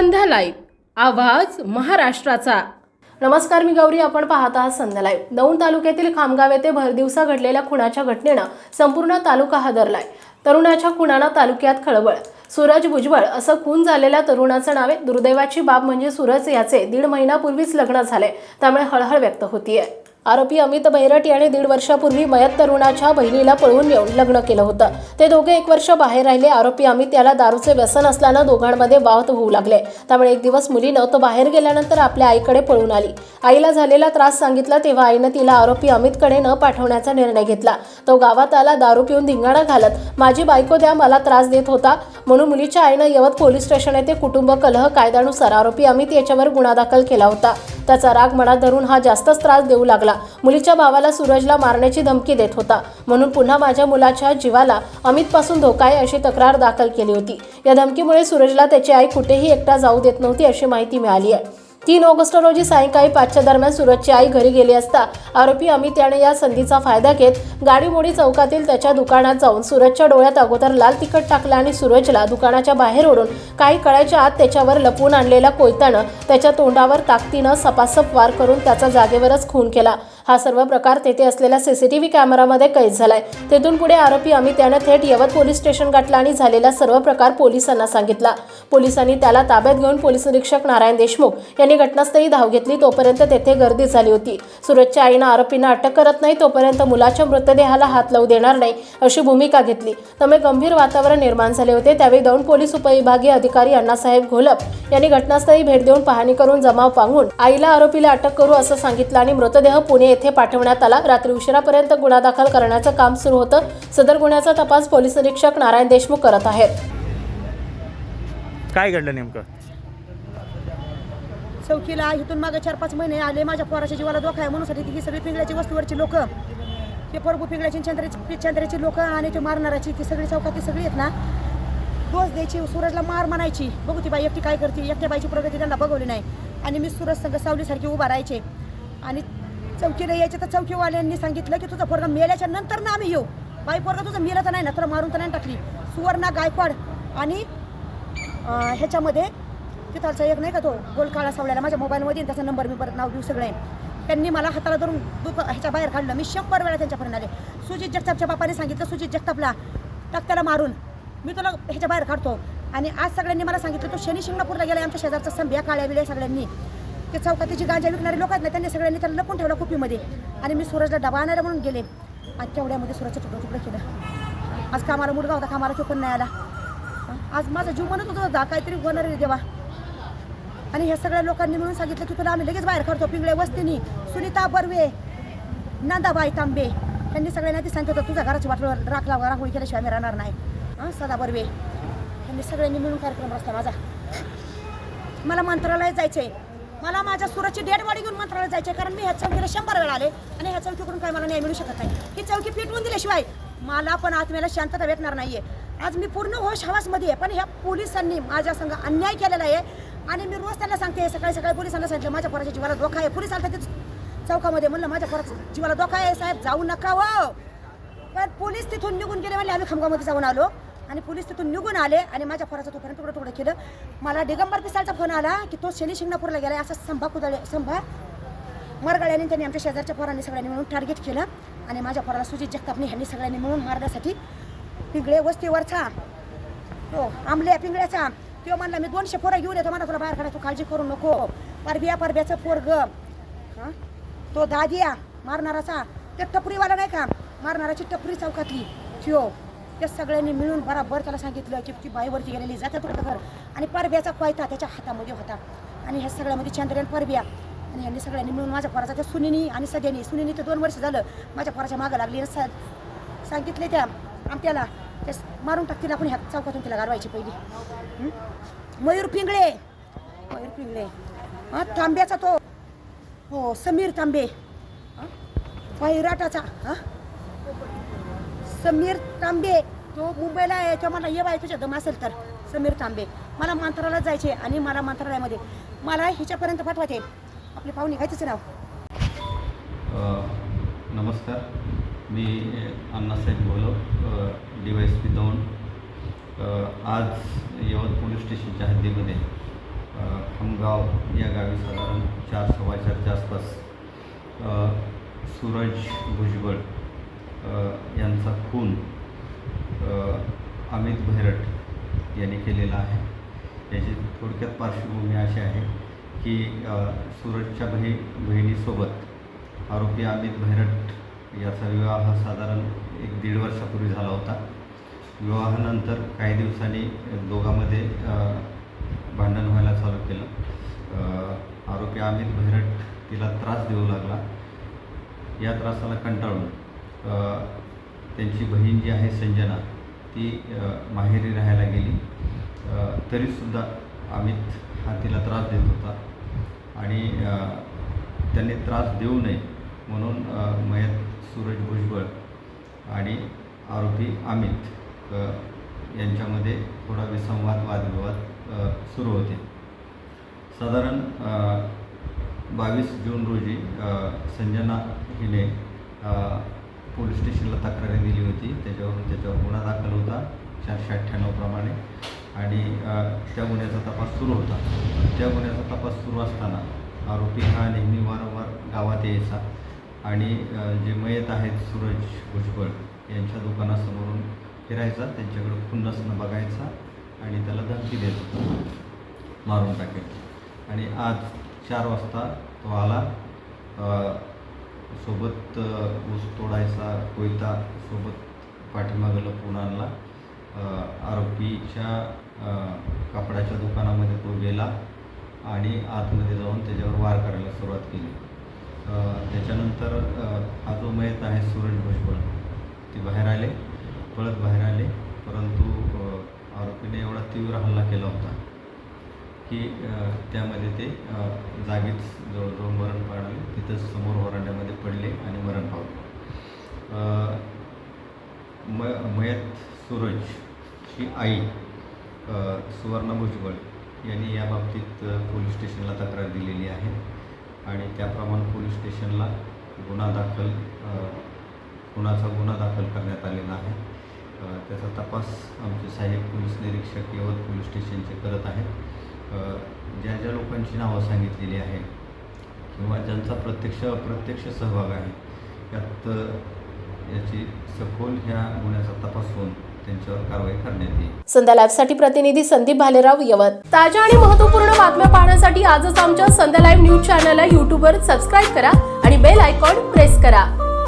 संध्या live. आवाज महाराष्ट्राचा. नमस्कार मी गौरी. आपण पाहत आहात संध्या लाईव्ह. दौंड तालुक्यातील खामगाव येथे भरदिवसा घडलेल्या खुनाच्या घटनेनं संपूर्ण तालुका हादरलाय. तरुणाच्या खुनानं तालुक्यात खळबळ. सूरज भुजबळ असं खून झालेल्या तरुणाचं नाव आहे दुर्दैवाची बाब म्हणजे सूरज याचे दीड महिन्यापूर्वीच लग्न झाले त्यामुळे हळहळ व्यक्त होतीये. आरोपी अमित बैरट याने दीड वर्षापूर्वी मयत तरुणाच्या बहिणीला पळवून नेऊन लग्न केलं होतं. ते दोघे एक वर्ष बाहेर राहिले. आरोपी अमित याला दारूचे व्यसन असल्यानं दोघांमध्ये वाद होऊ लागले. त्यामुळे एक दिवस मुलीनं तो बाहेर गेल्यानंतर आपल्या आईकडे पळून आली. आईला झालेला त्रास सांगितला तेव्हा आईनं तिला आरोपी अमितकडे न पाठवण्याचा निर्णय घेतला. तो गावात आला दारू पिऊन धिंगाणा घालत माझी बायको द्या मला त्रास देत होता म्हणून मुलीच्या आईनं यवत पोलीस स्टेशन येथे कुटुंब कलह कायद्यानुसार आरोपी अमित याच्यावर गुन्हा दाखल केला होता. त्याचा राग मनात धरून हा जास्तच त्रास देऊ लागला. मुलीच्या भावाला सूरजला मारण्याची धमकी देत होता. म्हणून पुन्हा माझ्या मुलाच्या जीवाला अमितपासून धोका आहे अशी तक्रार दाखल केली होती. या धमकीमुळे सूरजला त्याची आई कुठेही एकटा जाऊ देत नव्हती अशी माहिती मिळाली आहे. तीन ऑगस्ट रोजी सायंकाळी पाचच्या दरम्यान सूरजची आई घरी गेली असता आरोपी अमित याने या संधीचा फायदा घेत गाडीमोडी चौकातील त्याच्या दुकानात जाऊन सूरजच्या डोळ्यात अगोदर लाल तिखट टाकलं आणि सूरजला दुकानाच्या बाहेर ओढून काही कळायच्या आत त्याच्यावर लपवून आणलेल्या कोयत्यानं त्याच्या तोंडावर ताकदीनं सपासप वार करून त्याचा जागेवरच खून केला. हा सर्व प्रकार तेथे असलेल्या सीसीटीव्ही कॅमेरामध्ये कैद झालाय. तेथून पुढे आरोपी अमित यानं थेट यवत पोलीस स्टेशन गाठला आणि झालेला सर्व प्रकार पोलिसांना सांगितला. पोलिसांनी त्याला ताब्यात घेऊन पोलीस निरीक्षक नारायण देशमुख यांनी घटनास्थळी धाव घेतली. तोपर्यंत तेथे गर्दी झाली होती. सुरजच्या आईनं आरोपींना अटक करत नाही तोपर्यंत मुलाच्या मृतदेहाला हात लावू देणार नाही अशी भूमिका घेतली. त्यामुळे गंभीर वातावरण निर्माण झाले होते. त्यावेळी दौंड पोलीस उपविभागीय अधिकारी अण्णासाहेब घोलप यांनी घटनास्थळी भेट देऊन पाहणी करून जमाव पांगून आईला आरोपीला अटक करू असं सांगितलं आणि मृतदेह पुणे येथे पाठवण्यात आला. रात्री उशिरापर्यंत गुन्हा दाखल करण्याचं काम सुरू होतं. सदर गुन्ह्याचा तपास पोलीस निरीक्षक नारायण देशमुख करत आहेत. काय घडलं नेमकं? चौकीला इथून मागे चार पाच महिने आले. माझ्या पोराच्या जीवाला धोका आहे. म्हणून साठी ही सगळी पिंगळ्याची वस्तूवरची लोक हे प्रभू पिंगळ्याची चंद्राची चंद्राची लोक आणि ते मारणाराची ती सगळी चौकात ती सगळी आहेत ना डोस द्यायची सूरजला मार म्हणायची. बघू ती बाई एकटी काय करते? एकट्या बाईची प्रगती त्यांना बघवली नाही. आणि मी सूरज संघ सावलीसारखी उभा राहायचे. आणि चौकीला यायचे तर चौकीवाल्यांनी सांगितलं की तुझा पोरगा मेल्याच्या नंतर ना आम्ही येऊ. बाई पोरगा तुझं मेलं तर नाही ना तर मारून तर नाही टाकली. सुवर्णा गायकवाड आणि ह्याच्यामध्ये तिथालचा एक नाही का तो गोलकाळा सावळ्याला माझ्या मोबाईलमध्ये त्याचा नंबर मी परत नाव देऊ सगळे. त्यांनी मला हाताला धरून दुख ह्याच्या बाहेर काढलं. मी शंभर वेळा त्यांच्यापर्यंत आले. सुजित जगतापच्या बापाने सांगितलं सुजित जगतापला टाकत्याला मारून. मी तुला ह्याच्या बाहेर काढतो. आणि आज सगळ्यांनी मला सांगितलं तो शनी शिंगणापूरला गेला आमच्या शेजारचा संभ्या काळ्या बिळ्या सगळ्यांनी. ते चौकाती जी गांजा विकणारे लोक आहेत ना त्यांनी सगळ्यांनी त्याला लपून ठेवला कुपीमध्ये. आणि मी सूरजला डबा आणायला म्हणून गेले. आज तेवढ्यामध्ये सूरजचं तुकडं तुकडं केलं. आज कामाला मुलगा होता कामाला तो पण नाही आला. आज माझा जीव म्हणत होता होता काहीतरी होणार रे देवा. आणि ह्या सगळ्या लोकांनी म्हणून सांगितलं की तुला आम्ही लगेच बाहेर काढतो पिंगळे वस्तीनी. सुनीता बर्वे नंदाबाई तांबे. त्यांनी सगळ्यांना ते सांगत होतं तुझ्या घराची वाटलं राख लावा रांगोळी केल्याशिवाय मी राहणार नाही. हां सदा बर्वे. त्यांनी सगळ्यांनी मिळून कार्यक्रम रस्ता माझा. मला मंत्रालयात आहे मला माझ्या सुराची डेड बॉडी घेऊन मंत्रालयात जायचे कारण मी ह्या चौकीला शंभर वेळा आले आणि ह्या चौकीकडून काय मला न्याय मिळू शकत नाही. ही चौकी फिटवून दिल्याशिवाय मला पण आत्म्याला शांतता भेटणार नाहीये. आज मी पूर्ण होश हवासमध्ये आहे पण ह्या पोलिसांनी माझ्या संग अन्याय केलेला आहे आणि मी रोज त्यांना सांगते सकाळी सकाळी पोलिसांना सांगितलं माझ्या पोराच्या जीवाला धोका आहे. पोलीस आलता तिथं चौकामध्ये म्हणलं माझ्या पोराचा जीवाला धोका आहे साहेब जाऊ नका व पण पोलीस तिथून निघून गेले म्हणजे आम्ही खामगावमध्ये जाऊन आलो. आणि पोलीस तिथून निघून आले आणि माझ्या पोराचा तोपर्यंत तुकडं तुकडं केलं. मला दिगंबर पिसाळचा फोन आला की तो शनी शिंगणापूरला गेला असं संभा कुदळे संभा. मरगळ्याने त्यांनी आमच्या शेजारच्या पोरांनी सगळ्यांनी मिळून टार्गेट केलं आणि माझ्या पोराला सुजित जगतापने ह्यांनी सगळ्यांनी मिळून मारण्यासाठी पिंगळे वस्तीवरचा हो आंबल्या पिंगळ्याचा. तो म्हणला मी दोनशे पोरं घेऊन येतो मला तुला बाहेर काढा तू काळजी करू नको. परबिया परब्याचं पोरग. हां? तो दादिया मारणाराचा. ते टपरीवाला नाही का? मारणाराची टपरी चौकातली. थियो त्या सगळ्यांनी मिळून बराबर त्याला सांगितलं की ती बाईवरती गेलेली जातात तुकडं घर आणि परब्याचा कोयता त्याच्या हातामध्ये होता. आणि ह्या सगळ्यामध्ये चंद्रयान परब्या. आणि ह्यांनी सगळ्यांनी मिळून माझ्या पोराचा त्या सुनीनी आणि सगळ्यांनी सुनीनी तर दोन वर्ष झालं माझ्या पोराच्या मागं लागली. आणि सा- सांगितले त्या आमच्याला ते मारून टाकतील आपण ह्या चौकातून तिला गारवायची पहिली. मयूर पिंगळे. मयूर पिंगळे. हां तांब्याचा तो. हो समीर तांबे. हां? वैराटाचा हां? समीर तांबे तो मुंबईला आहे मला ये बाय तुझ्या दम असेल तर समीर तांबे. मला मंत्रालयात जायचे आणि मला मंत्रालयामध्ये. मला ह्याच्यापर्यंत पाठवायचे आपली पाहुणे काय तिचं नाव हो? नमस्कार. मी अण्णासाहेब बोलो D Y S P Daund आज यवत पोलीस स्टेशनच्या हद्दीमध्ये हमगाव या गावी साधारण चार सव्वा चारच्या आसपास सूरज भुजबळ यांचा खून अमित भैरट यांनी केलेला आहे. याची थोडक्यात पार्श्वभूमी अशी आहे की सूरजच्या बही बहिणीसोबत आरोपी अमित भैरट याचा विवाह साधारण एक दीड वर्षापूर्वी झाला होता. विवाहानंतर काही दिवसांनी दोघांमध्ये भांडण व्हायला चालू केलं. आरोपी अमित भैरट तिला त्रास देऊ लागला. या त्रासाला कंटाळून त्यांची बहीण जी आहे संजना ती माहेरी राहायला गेली. तरीसुद्धा अमित हा तिला त्रास देत होता. आणि त्यांनी त्रास देऊ नये म्हणून मयत सूरज भुजबळ आणि आरोपी अमित यांच्यामध्ये थोडा विसंवाद वादविवाद सुरू होते. साधारण बावीस जून रोजी संजना हिने पोलीस स्टेशनला तक्रारी दिली होती. त्याच्यावरून त्याच्यावर गुन्हा दाखल होता चारशे अठ्ठ्याण्णवप्रमाणे आणि त्या गुन्ह्याचा तपास सुरू होता. त्या गुन्ह्याचा तपास सुरू असताना आरोपी हा नेहमी वारंवार गावात यायचा. आणि जे मयत आहेत सूरज भुजबळ यांच्या दुकानासमोरून फिरायचा. त्यांच्याकडे खुन्नसनं बघायचा आणि त्याला धमकी देत. होता मारून टाकेल आणि आज चार वाजता तो आला. सोबत ऊस तोडायचा कोयता सोबत पाठीमागं लपवून आणला. आरोपीच्या कपड्याच्या कापडाच्या दुकानामध्ये तो गेला आणि आतमध्ये जाऊन त्याच्यावर वार करायला सुरुवात केली. त्याच्यानंतर हा जो मयत आहे सूरज भुजबळ ते बाहेर आले. पळत बाहेर आले परंतु आरोपीने एवढा तीव्र हल्ला केला होता. की त्यामध्ये ते जागीच जवळजवळ मरण पावले तिथंच समोर वरांड्यामध्ये पडले आणि मरण पावले. म मयत सूरजची आई सुवर्ण सुवर्णा भुजबळ यांनी याबाबतीत पोलीस स्टेशनला तक्रार दिलेली आहे. आणि त्याप्रमाणे पोलीस स्टेशनला गुन्हा दाखल अ, खुनाचा गुन्हा दाखल करण्यात आलेला आहे. त्याचा तपास आमचे सहाय्यक पोलीस निरीक्षक यवत पोलीस स्टेशनचे करत आहेत. ज्या ज्या लोकांची नावं सांगितलेली आहेत किंवा ज्यांचा प्रत्यक्ष अप्रत्यक्ष सहभाग आहे यात याची सखोल ह्या गुन्ह्याचा तपास होऊन त्यांच्यावर कारवाई करण्यात येईल. संध्या लाईव्हसाठी प्रतिनिधी संदीप भालेराव यवत. ताज्या आणि महत्त्वपूर्ण बातम्या पाहण्यासाठी आजच आमच्या संध्या लाईव्ह न्यूज चॅनलला यूट्यूबवर सबस्क्राईब करा आणि बेल आयकॉन प्रेस करा.